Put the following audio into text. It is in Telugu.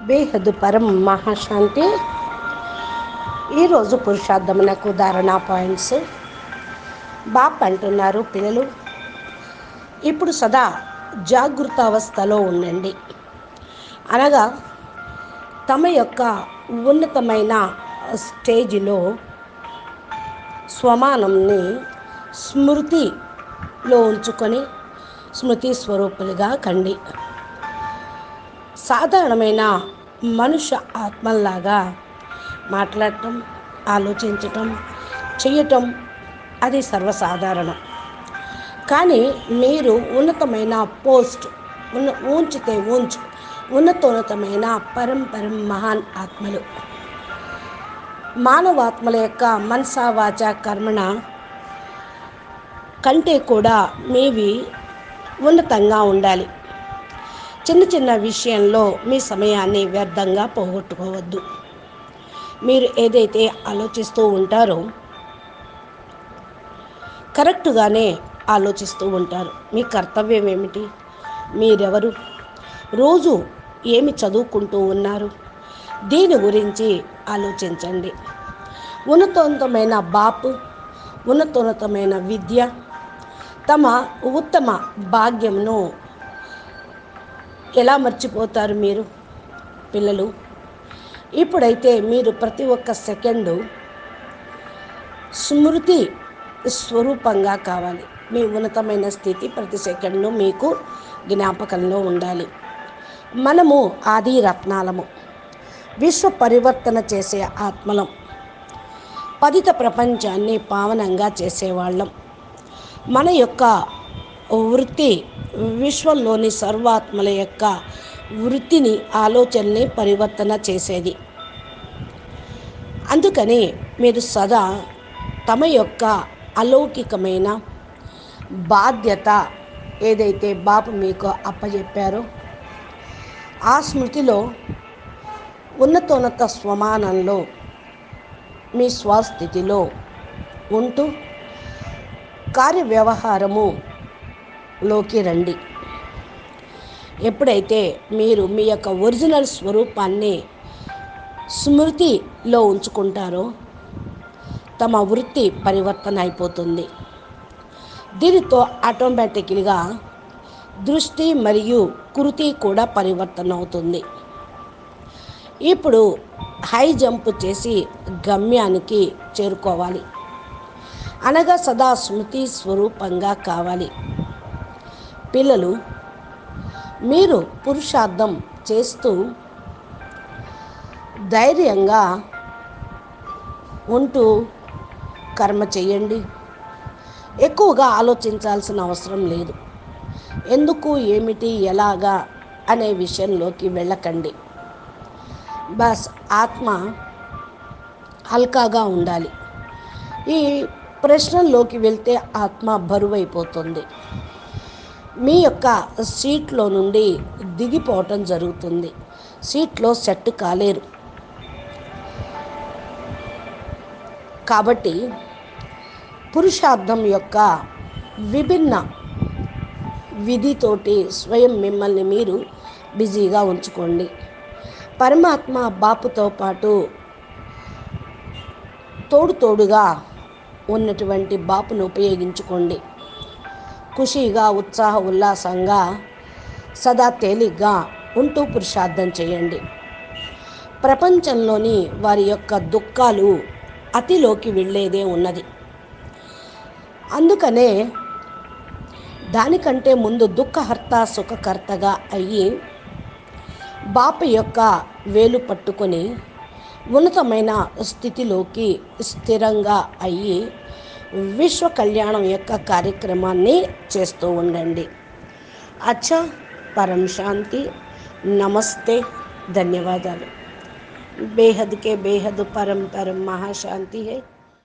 బేహద్దు పరం మహాశాంతి. ఈరోజు పురుషార్థమునకు ఉదాహరణ పాయింట్స్. బాప్ అంటున్నారు పిల్లలు. ఇప్పుడు సదా జాగృత అవస్థలో ఉండండి. అనగా తమ యొక్క ఉన్నతమైన స్టేజిలో స్వమానంని స్మృతిలో ఉంచుకొని స్మృతి స్వరూపులుగా కండి. సాధారణమైన మనుష్య ఆత్మల్లాగా మాట్లాడటం ఆలోచించటం చేయటం అది సర్వసాధారణం. కానీ మీరు ఉన్నతమైన పోస్ట్ ఉన్న ఊంచితే ఊంచు ఉన్నతోన్నతమైన పరంపరం మహాన్ ఆత్మలు. మానవాత్మల యొక్క మనసా వాచ కర్మణ కంటే కూడా మీవి ఉన్నతంగా ఉండాలి. చిన్న చిన్న విషయంలో మీ సమయాన్ని వ్యర్థంగా పోగొట్టుకోవద్దు. మీరు ఏదైతే ఆలోచిస్తూ ఉంటారో కరెక్ట్గానే ఆలోచిస్తూ ఉంటారు. మీ కర్తవ్యం ఏమిటి? మీరెవరు? రోజు ఏమి చదువుకుంటూ ఉన్నారు? దీని గురించి ఆలోచించండి. ఉన్నతోన్నతమైన బాపు ఉన్నతోన్నతమైన విద్య తమ ఉత్తమ భాగ్యంను ఎలా మర్చిపోతారు మీరు పిల్లలు? ఇప్పుడైతే మీరు ప్రతి ఒక్క సెకండు స్మృతి స్వరూపంగా కావాలి. మీ ఉన్నతమైన స్థితి ప్రతి సెకండు మీకు జ్ఞాపకంలో ఉండాలి. మనము ఆది రత్నాలము విశ్వ పరివర్తన చేసే ఆత్మలం. పదిత ప్రపంచాన్ని పావనంగా చేసేవాళ్ళం. మన యొక్క వృత్తి విశ్వంలోని సర్వాత్మల యొక్క వృత్తిని ఆలోచనని పరివర్తన చేసేది. అందుకని మీరు సదా తమ యొక్క అలౌకికమైన బాధ్యత ఏదైతే బాపు మీకు అప్పచెప్పారో ఆ స్మృతిలో ఉన్నతోన్నత స్వమానంలో మీ స్వస్థితిలో ఉంటూ కార్యవ్యవహారము లోకి రండి. ఎప్పుడైతే మీరు మీ యొక్క ఒరిజినల్ స్వరూపాన్ని స్మృతిలో ఉంచుకుంటారో తమ వృత్తి పరివర్తన అయిపోతుంది. దీనితో ఆటోమేటిక్గా దృష్టి మరియు కృతి కూడా పరివర్తన అవుతుంది. ఇప్పుడు హై జంప్ చేసి గమ్యానికి చేరుకోవాలి. అనగా సదా స్మృతి స్వరూపంగా కావాలి. పిల్లలు మీరు పురుషార్థం చేస్తూ ధైర్యంగా ఉంటూ కర్మ చేయండి. ఎక్కువగా ఆలోచించాల్సిన అవసరం లేదు. ఎందుకు ఏమిటి ఎలాగా అనే విషయంలోకి వెళ్ళకండి. బస్ ఆత్మ హల్కాగా ఉండాలి. ఈ ప్రశ్నల్లోకి వెళ్తే ఆత్మ బరువైపోతుంది. మీ యొక్క సీట్లో నుండి దిగిపోవటం జరుగుతుంది. సీట్లో సెట్ కాలేరు. కాబట్టి పురుషార్థం యొక్క విభిన్న విధితోటి స్వయం మిమ్మల్ని మీరు బిజీగా ఉంచుకోండి. పరమాత్మ బాపుతో పాటు తోడు తోడుగా ఉన్నటువంటి బాపును ఉపయోగించుకోండి. ఖుషీగా ఉత్సాహ ఉల్లాసంగా సదా తేలిగ్గా ఉంటూ పురుషార్థం చేయండి. ప్రపంచంలోని వారి యొక్క దుఃఖాలు అతిలోకి వెళ్ళేదే ఉన్నది. అందుకనే దానికంటే ముందు దుఃఖహర్త సుఖకర్తగా అయ్యి బాప యొక్క వేలు పట్టుకొని ఉన్నతమైన స్థితిలోకి స్థిరంగా అయ్యి విశ్వ కళ్యాణం యొక్క కార్యక్రమాన్ని చేస్తూ ఉండండి. అచ్చా పరం శాంతి నమస్తే ధన్యవాదాలు. బేహద్కే బేహద్ పరం పరం మహాశాంతి హే